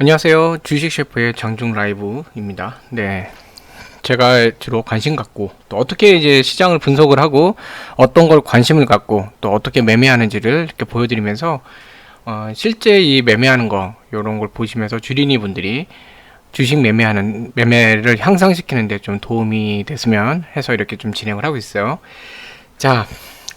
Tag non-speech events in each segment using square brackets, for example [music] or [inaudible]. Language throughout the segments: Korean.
안녕하세요. 주식 셰프의 장중 라이브입니다. 네. 제가 주로 관심 갖고 또 어떻게 이제 시장을 분석을 하고 어떤 걸 관심을 갖고 또 어떻게 매매하는지를 이렇게 보여드리면서 어, 실제 이 매매하는 거 이런 걸 보시면서 주린이 분들이 주식 매매하는 매매를 향상시키는데 좀 도움이 됐으면 해서 이렇게 좀 진행을 하고 있어요. 자,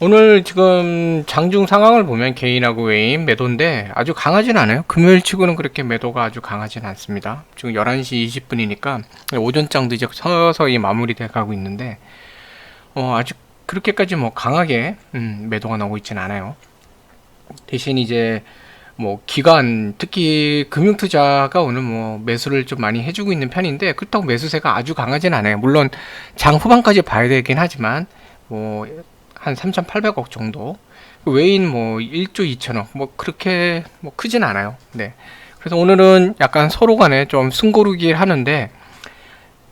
오늘 지금 장중 상황을 보면 개인하고 외인 매도인데 아주 강하진 않아요. 금요일 치고는 그렇게 매도가 아주 강하진 않습니다. 지금 11시 20분이니까 오전장도 이제 서서히 마무리돼 가고 있는데 어, 아직 그렇게까지 뭐 강하게 음, 매도가 나오고 있진 않아요. 대신 이제 뭐 기관 특히 금융 투자가 오늘 뭐 매수를 좀 많이 해주고 있는 편인데 그렇다고 매수세가 아주 강하진 않아요. 물론 장 후반까지 봐야 되긴 하지만 뭐 한 3,800억 정도. 그 외인 뭐 1조 2천억 뭐 그렇게 뭐 크진 않아요. 네. 그래서 오늘은 약간 서로 간에 좀 숨고르기를 하는데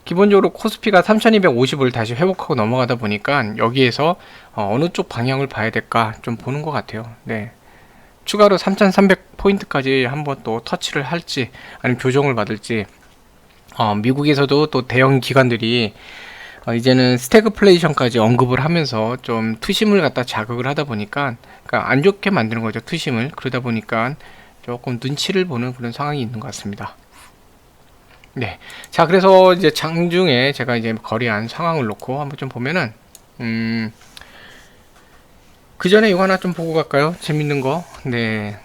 기본적으로 코스피가 3,250을 다시 회복하고 넘어가다 보니까 여기에서 어, 어느 쪽 방향을 봐야 될까 좀 보는 것 같아요. 네. 추가로 3,300 포인트까지 한번 또 터치를 할지 아니면 교정을 받을지 어, 미국에서도 또 대형 기관들이 어, 이제는 스태그플레이션까지 언급을 하면서 좀 투심을 갖다 자극을 하다 보니까 그러니까 안 좋게 만드는 거죠 투심을 그러다 보니까 조금 눈치를 보는 그런 상황이 있는 것 같습니다. 네, 자 그래서 이제 장중에 제가 이제 거래한 상황을 놓고 한번 좀 보면은 음. 그 전에 이거 하나 좀 보고 갈까요? 재밌는 거. 네.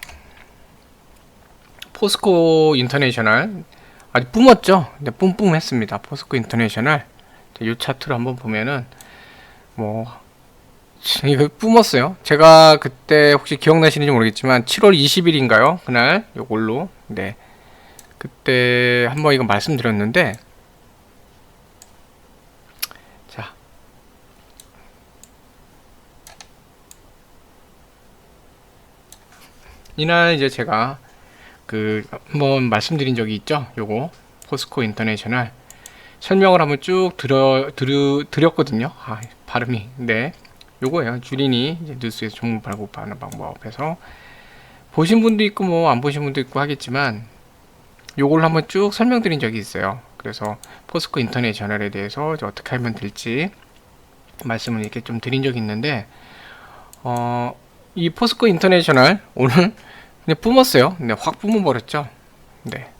포스코 인터내셔널 아주 뿜었죠? 네, 뿜뿜했습니다. 포스코 인터내셔널 이 차트를 한번 보면은 뭐 이거 뿜었어요. 제가 그때 혹시 기억나시는지 모르겠지만 7월 20일인가요? 그날 요걸로 네 그때 한번 이거 말씀드렸는데 자 이날 이제 제가 그 한번 말씀드린 적이 있죠. 요거 포스코 인터내셔널 설명을 한번 쭉 들어, 들으, 드렸거든요. 아, 발음이. 네. 요거예요. 이제 뉴스에서 종목 발급하는 방법에서 보신 분도 있고 뭐 안 보신 분도 있고 하겠지만 요걸 한번 쭉 설명드린 적이 있어요. 그래서 포스코 인터내셔널에 대해서 어떻게 하면 될지 말씀을 이렇게 좀 드린 적이 있는데 어, 이 포스코 인터내셔널 오늘 그냥 뿜었어요. 네, 확 뿜어버렸죠. 네.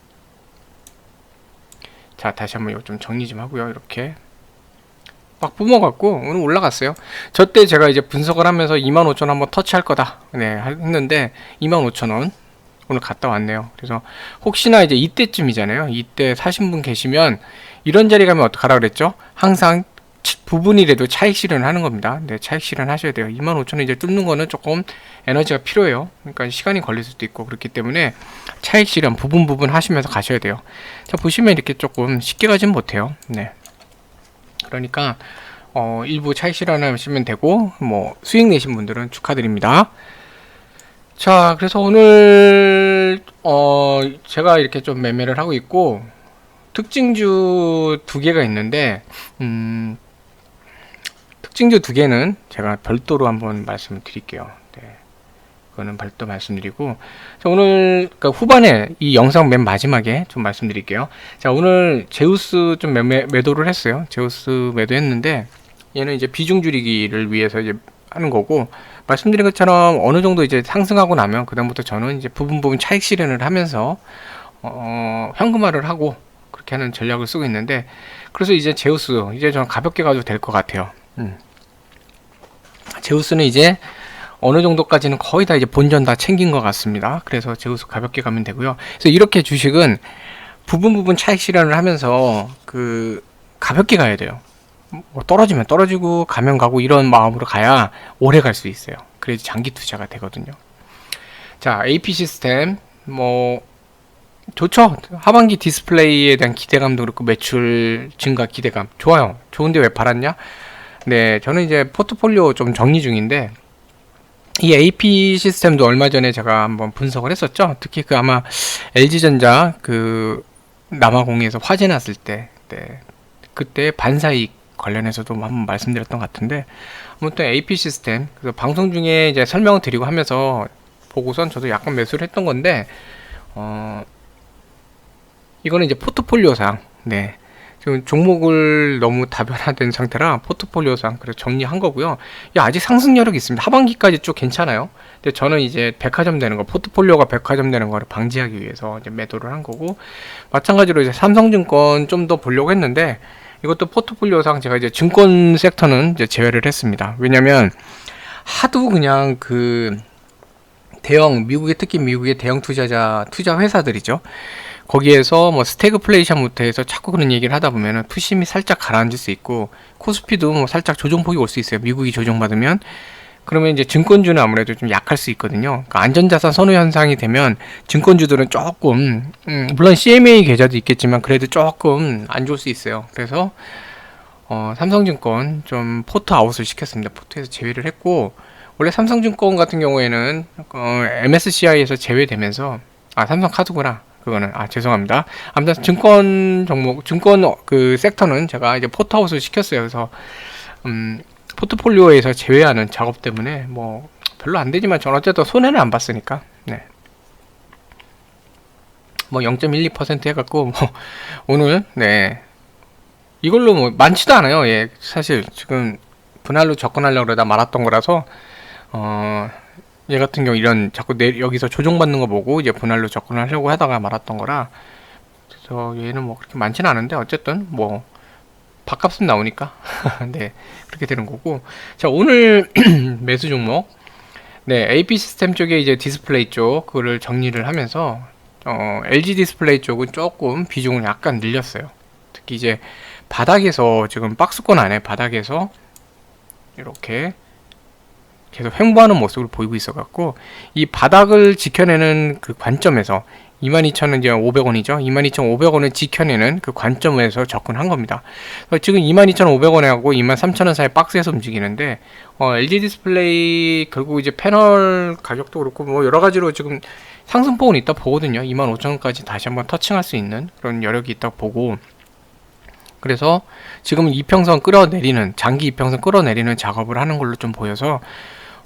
자 다시 한번 이거 좀 정리 좀 하고요 이렇게. 막 뿜어갖고 오늘 올라갔어요. 저 때 제가 이제 분석을 하면서 25,000원 한번 터치할 거다. 네 했는데 25,000원 오늘 갔다 왔네요. 그래서 혹시나 이제 이때쯤이잖아요. 이때 사신 분 계시면 이런 자리 가면 어떡하라 그랬죠? 항상 부분이라도 차익 실현을 하는 겁니다. 네, 차익 실현 하셔야 돼요. 25,000원 이제 뚫는 거는 조금 에너지가 필요해요. 그러니까 시간이 걸릴 수도 있고 그렇기 때문에 차익 실현 부분 부분 하시면서 가셔야 돼요. 자, 보시면 이렇게 조금 쉽게 가진 못해요. 네. 그러니까 어, 일부 차익 실현하시면 되고 뭐 수익 내신 분들은 축하드립니다. 자, 그래서 오늘 어, 제가 이렇게 좀 매매를 하고 있고 특징주 두 개가 있는데 음, 특징주 두 개는 제가 별도로 한번 말씀을 드릴게요. 네. 그거는 별도 말씀드리고 자, 오늘 그러니까 후반에 이 영상 맨 마지막에 좀 말씀드릴게요. 자 오늘 제우스 좀 매매, 매도를 했어요. 제우스 매도했는데 얘는 이제 비중 줄이기를 위해서 이제 하는 거고 말씀드린 것처럼 어느 정도 이제 상승하고 나면 그다음부터 저는 이제 부분 부분 차익 실현을 하면서 어, 현금화를 하고 그렇게 하는 전략을 쓰고 있는데 그래서 이제 제우스 이제 좀 가볍게 가도 될 것 같아요. 음. 제우스는 이제 어느 정도까지는 거의 다 이제 본전 다 챙긴 것 같습니다. 그래서 제우스 가볍게 가면 되고요. 그래서 이렇게 주식은 부분 부분 차익 실현을 하면서 그 가볍게 가야 돼요. 뭐 떨어지면 떨어지고 가면 가고 이런 마음으로 가야 오래 갈 수 있어요. 그래야지 장기 투자가 되거든요. 자, AP 시스템 뭐 좋죠. 하반기 디스플레이에 대한 기대감도 그렇고 매출 증가 기대감 좋아요. 좋은데 왜 팔았냐? 네, 저는 이제 포트폴리오 좀 정리 중인데 이 AP 시스템도 얼마 전에 제가 한번 분석을 했었죠. 특히 그 아마 LG전자 그 남아공에서 화재 났을 때, 네, 그때 반사익 관련해서도 한번 말씀드렸던 것 같은데 아무튼 AP 시스템 그래서 방송 중에 이제 설명을 드리고 하면서 보고선 저도 약간 매수를 했던 건데 어 이거는 이제 포트폴리오상, 네. 지금 종목을 너무 다변화된 상태라 포트폴리오상 그래서 정리한 거고요. 이 아직 상승 여력이 있습니다. 하반기까지 쭉 괜찮아요. 근데 저는 이제 백화점 되는 거, 포트폴리오가 백화점 되는 거를 방지하기 위해서 이제 매도를 한 거고 마찬가지로 이제 삼성증권 좀 더 보려고 했는데 이것도 포트폴리오상 제가 이제 증권 섹터는 이제 제외를 했습니다. 왜냐면 하도 그냥 그 대형 미국의 특히 미국의 대형 투자자 투자 회사들이죠. 거기에서 뭐 스태그플레이션부터 해서 자꾸 그런 얘기를 하다 보면은 투심이 살짝 가라앉을 수 있고 코스피도 뭐 살짝 조정폭이 올 수 있어요. 미국이 조정받으면 그러면 이제 증권주는 아무래도 좀 약할 수 있거든요. 그러니까 안전자산 선호 현상이 되면 증권주들은 조금 음, 물론 CMA 계좌도 있겠지만 그래도 조금 안 좋을 수 있어요. 그래서 어, 삼성증권 좀 포트 아웃을 시켰습니다. 포트에서 제외를 했고 원래 삼성증권 같은 경우에는 어, MSCI에서 제외되면서 아 삼성카드구나. 그거는 아 죄송합니다. 아무튼 증권 종목 증권 그 섹터는 제가 이제 포트아웃을 시켰어요. 그래서 음 포트폴리오에서 제외하는 작업 때문에 뭐 별로 안 되지만 저는 어쨌든 손해는 안 봤으니까 네. 뭐 0.12% 해갖고 뭐 [laughs] 오늘 네 이걸로 뭐 많지도 않아요. 예 사실 지금 분할로 접근하려고 그러다 말았던 거라서 어. 얘 같은 경우 이런 자꾸 내, 여기서 조정받는 거 보고 이제 분할로 접근하려고 하다가 말았던 거라 그래서 얘는 뭐 그렇게 많지는 않은데 어쨌든 뭐 밥값은 나오니까. [laughs] 네 그렇게 되는 거고. 자 오늘 [clears throat] 매수 종목. 네 AP 시스템 쪽에 이제 디스플레이 쪽 그거를 정리를 하면서 어, LG 디스플레이 쪽은 조금 비중을 약간 늘렸어요. 특히 이제 바닥에서 지금 박스권 안에 바닥에서 이렇게 계속 횡보하는 모습을 보이고 있어 갖고 이 바닥을 지켜내는 그 관점에서 22,000원 이제 500원이죠. 22,500원을 지켜내는 그 관점에서 접근한 겁니다. 지금 22,500원하고 23,000원 사이 박스에서 움직이는데 어, LG 디스플레이 결국 이제 패널 가격도 그렇고 뭐 여러 가지로 지금 상승폭은 있다 보거든요. 25,000원까지 다시 한번 터칭할 수 있는 그런 여력이 있다 보고 그래서 지금 이평선 끌어내리는 장기 이평선 끌어내리는 작업을 하는 걸로 좀 보여서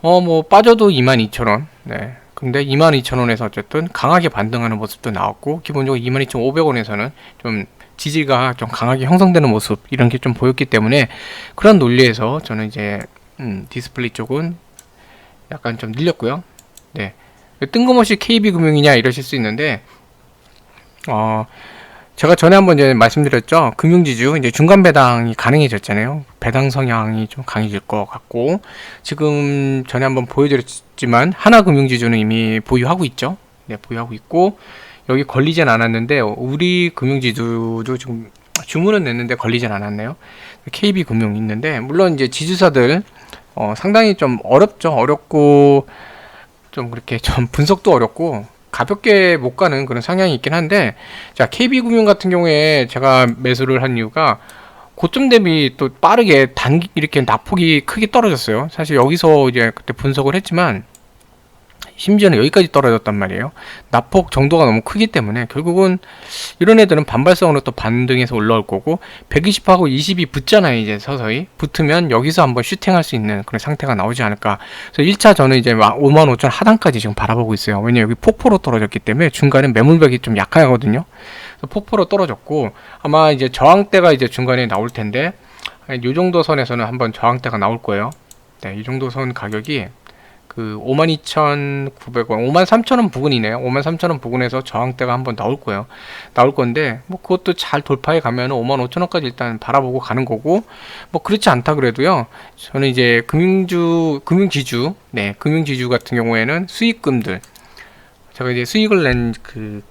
어, 뭐, 빠져도 22,000원. 네. 근데 22,000원에서 어쨌든 강하게 반등하는 모습도 나왔고, 기본적으로 22,500원에서는 좀 지지가 좀 강하게 형성되는 모습, 이런 게 좀 보였기 때문에, 그런 논리에서 저는 이제, 음, 디스플레이 쪽은 약간 좀 늘렸고요. 네. 뜬금없이 KB금융이냐 이러실 수 있는데, 어, 제가 전에 한번 이제 말씀드렸죠. 금융지주 이제 중간 배당이 가능해졌잖아요. 배당 성향이 좀 강해질 것 같고 지금 전에 한번 보여드렸지만 하나금융지주는 이미 보유하고 있죠. 네, 보유하고 있고 여기 걸리진 않았는데 우리 금융지주도 지금 주문은 냈는데 걸리진 않았네요. KB금융 있는데 물론 이제 지주사들 어, 상당히 좀 어렵죠. 어렵고 좀 그렇게 좀 분석도 어렵고 가볍게 못 가는 그런 성향이 있긴 한데 자 KB금융 같은 경우에 제가 매수를 한 이유가 고점 대비 또 빠르게 단기 이렇게 낙폭이 크게 떨어졌어요. 사실 여기서 이제 그때 분석을 했지만 심지어는 여기까지 떨어졌단 말이에요. 낙폭 정도가 너무 크기 때문에 결국은 이런 애들은 반발성으로 또 반등해서 올라올 거고 120하고 20이 붙잖아요. 이제 서서히 붙으면 여기서 한번 슈팅할 수 있는 그런 상태가 나오지 않을까. 그래서 1차 저는 이제 5만 5천 하단까지 지금 바라보고 있어요. 왜냐 여기 폭포로 떨어졌기 때문에 중간에 매물벽이 좀 약하거든요. 그래서 폭포로 떨어졌고 아마 이제 저항대가 이제 중간에 나올 텐데 이 정도 선에서는 한번 저항대가 나올 거예요. 네, 이 정도 선 가격이 그 52,900원, 53,000원 부근이네요. 53,000원 부근에서 저항대가 한번 나올 거예요. 나올 건데 뭐 그것도 잘 돌파해 가면 55,000원까지 일단 바라보고 가는 거고 뭐 그렇지 않다 그래도요. 저는 이제 금융주 금융지주, 네, 금융지주 같은 경우에는 수익금들 제가 이제 수익을 낸 그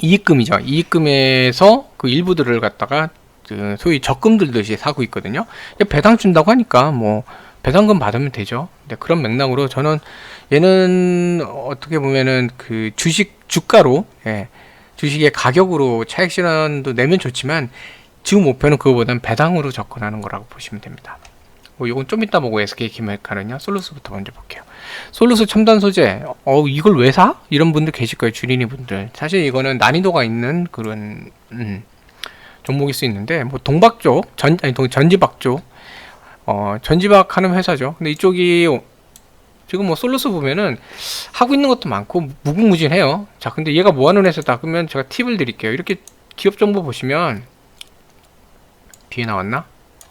이익금이죠. 이익금에서 그 일부들을 갖다가 그 소위 적금 들 듯이 사고 있거든요. 배당 준다고 하니까 뭐 배당금 받으면 되죠. 네, 그런 맥락으로 저는 얘는 어떻게 보면은 그 주식 주가로 예, 주식의 가격으로 차익 실현도 내면 좋지만 지금 목표는 그거보다는 배당으로 접근하는 거라고 보시면 됩니다. 뭐 이건 좀 이따 보고 SK 기메카는요. 솔루스부터 먼저 볼게요. 솔루스 첨단 소재. 어 이걸 왜 사? 이런 분들 계실 거예요. 주린이 분들. 사실 이거는 난이도가 있는 그런 음, 종목일 수 있는데 뭐 동박 쪽, 전 아니 동 전지박 쪽 어, 전지박 하는 회사죠. 근데 이쪽이 지금 뭐 솔로스 보면은 하고 있는 것도 많고 무궁무진해요. 자, 근데 얘가 뭐 하는 회사다? 그러면 제가 팁을 드릴게요. 이렇게 기업 정보 보시면 뒤에 나왔나?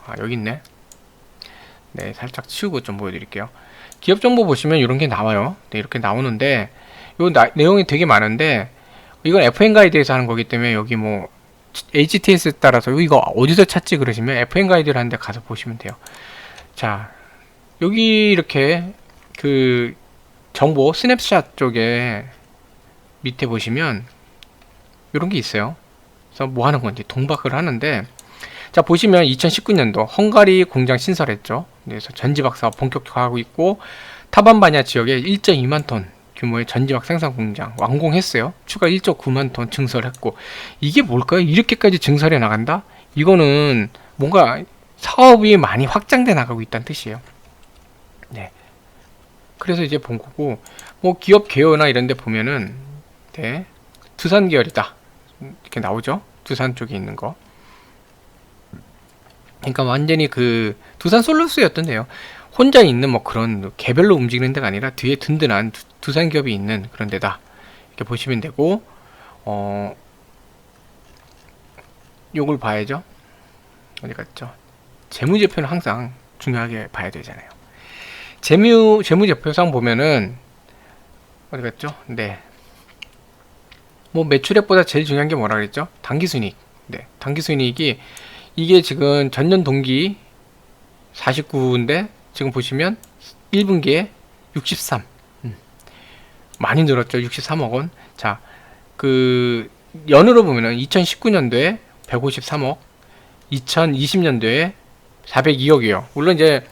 아, 여기 있네. 네, 살짝 치우고 좀 보여드릴게요. 기업 정보 보시면 이런 게 나와요. 네, 이렇게 나오는데 요 나- 내용이 되게 많은데 이건 FN 가이드에서 하는 거기 때문에 여기 뭐 HTS 따라서 이거 어디서 찾지 그러시면 FN 가이드를 하는데 가서 보시면 돼요. 자, 여기 이렇게 그 정보 스냅샷 쪽에 밑에 보시면 이런 게 있어요. 그래서 뭐 하는 건지 동박을 하는데 자 보시면 2019년도 헝가리 공장 신설했죠. 그래서 전지박 사업 본격화하고 있고 타반바냐 지역에 1.2만 톤 규모의 전지박 생산 공장 완공했어요. 추가 1.9만 톤 증설했고 이게 뭘까요? 이렇게까지 증설해 나간다? 이거는 뭔가 사업이 많이 확장돼 나가고 있다는 뜻이에요. 네. 그래서 이제 본 거고 뭐 기업 개요나 이런 데 보면은 네. 두산 계열이다. 이렇게 나오죠. 두산 쪽에 있는 거. 그러니까 완전히 그 두산 솔루스였던데요. 혼자 있는 뭐 그런 개별로 움직이는 데가 아니라 뒤에 든든한 두, 두산 기업이 있는 그런 데다. 이렇게 보시면 되고 어 요걸 봐야죠. 어디 갔죠? 재무제표는 항상 중요하게 봐야 되잖아요. 재무 재무제표상 보면은 어디 갔죠? 네. 뭐 매출액보다 제일 중요한 게 뭐라 그랬죠? 당기순이익. 네. 당기순이익이 이게 지금 전년 동기 49인데 지금 보시면 1분기에 63. 음. 많이 늘었죠. 63억 원. 자, 그 연으로 보면은 2019년도에 153억, 2020년도에 402억이요. 물론 이제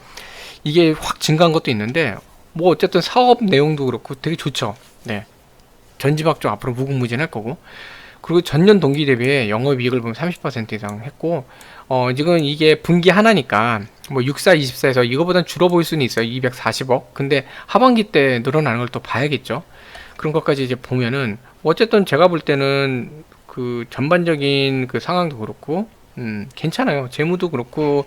이게 확 증가한 것도 있는데 뭐 어쨌든 사업 내용도 그렇고 되게 좋죠. 네. 전지박 쪽 앞으로 무궁무진할 거고 그리고 전년 동기 대비에 영업이익을 보면 30% 이상 했고 어 지금 이게 분기 하나니까 뭐 64, 24에서 이거보단 줄어 보일 수는 있어요. 240억. 근데 하반기 때 늘어나는 걸 또 봐야겠죠. 그런 것까지 이제 보면은 어쨌든 제가 볼 때는 그 전반적인 그 상황도 그렇고 음 괜찮아요. 재무도 그렇고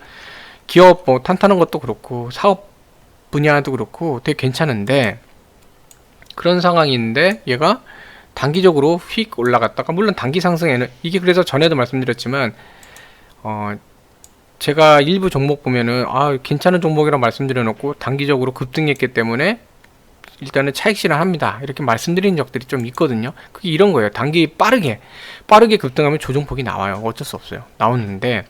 기업 뭐 탄탄한 것도 그렇고 사업 분야도 그렇고 되게 괜찮은데 그런 상황인데 얘가 단기적으로 휙 올라갔다가 물론 단기 상승에는 이게 그래서 전에도 말씀드렸지만 어 제가 일부 종목 보면은 아 괜찮은 종목이라 말씀드려 놓고 단기적으로 급등했기 때문에 일단은 차익 실현합니다. 이렇게 말씀드린 적들이 좀 있거든요. 그게 이런 거예요. 단기 빠르게 빠르게 급등하면 조정폭이 나와요. 어쩔 수 없어요. 나오는데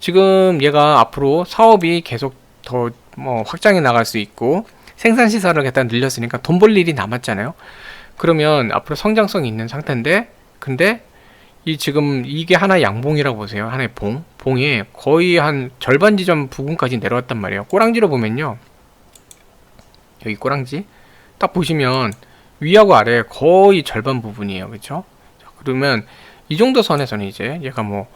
지금 얘가 앞으로 사업이 계속 더 뭐 확장해 나갈 수 있고 생산 시설을 갖다 늘렸으니까 돈 벌 일이 남았잖아요. 그러면 앞으로 성장성이 있는 상태인데 근데 이 지금 이게 하나 양봉이라고 보세요. 하나의 봉. 봉이 거의 한 절반 지점 부분까지 내려왔단 말이에요. 꼬랑지로 보면요. 여기 꼬랑지 딱 보시면 위하고 아래 거의 절반 부분이에요. 그렇죠? 그러면 이 정도 선에서는 이제 얘가 뭐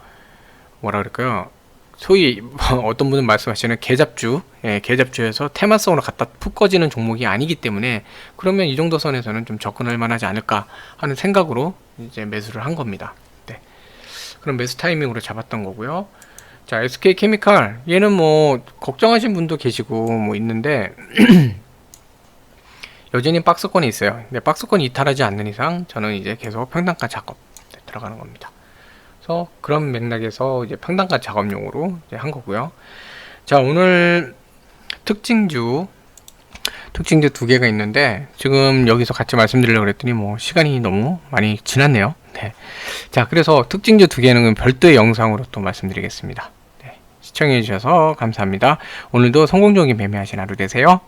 뭐라 그럴까요? 소위 [laughs] 어떤 분은 말씀하시는 개잡주, 예, 개잡주에서 테마성으로 갖다 푹 꺼지는 종목이 아니기 때문에 그러면 이 정도 선에서는 좀 접근할 만하지 않을까 하는 생각으로 이제 매수를 한 겁니다. 네. 그럼 매수 타이밍으로 잡았던 거고요. 자, SK 케미칼 얘는 뭐 걱정하신 분도 계시고 뭐 있는데 [clears throat] 여전히 박스권이 있어요. 근데 박스권이 이탈하지 않는 이상 저는 이제 계속 평단가 작업 네, 들어가는 겁니다. 그래서 그런 맥락에서 이제 평단가 작업용으로 이제 한 거고요. 자 오늘 특징주 특징주 두 개가 있는데 지금 여기서 같이 말씀드리려고 그랬더니 뭐 시간이 너무 많이 지났네요. 네. 자 그래서 특징주 두 개는 별도의 영상으로 또 말씀드리겠습니다. 네. 시청해 주셔서 감사합니다. 오늘도 성공적인 매매하신 하루 되세요.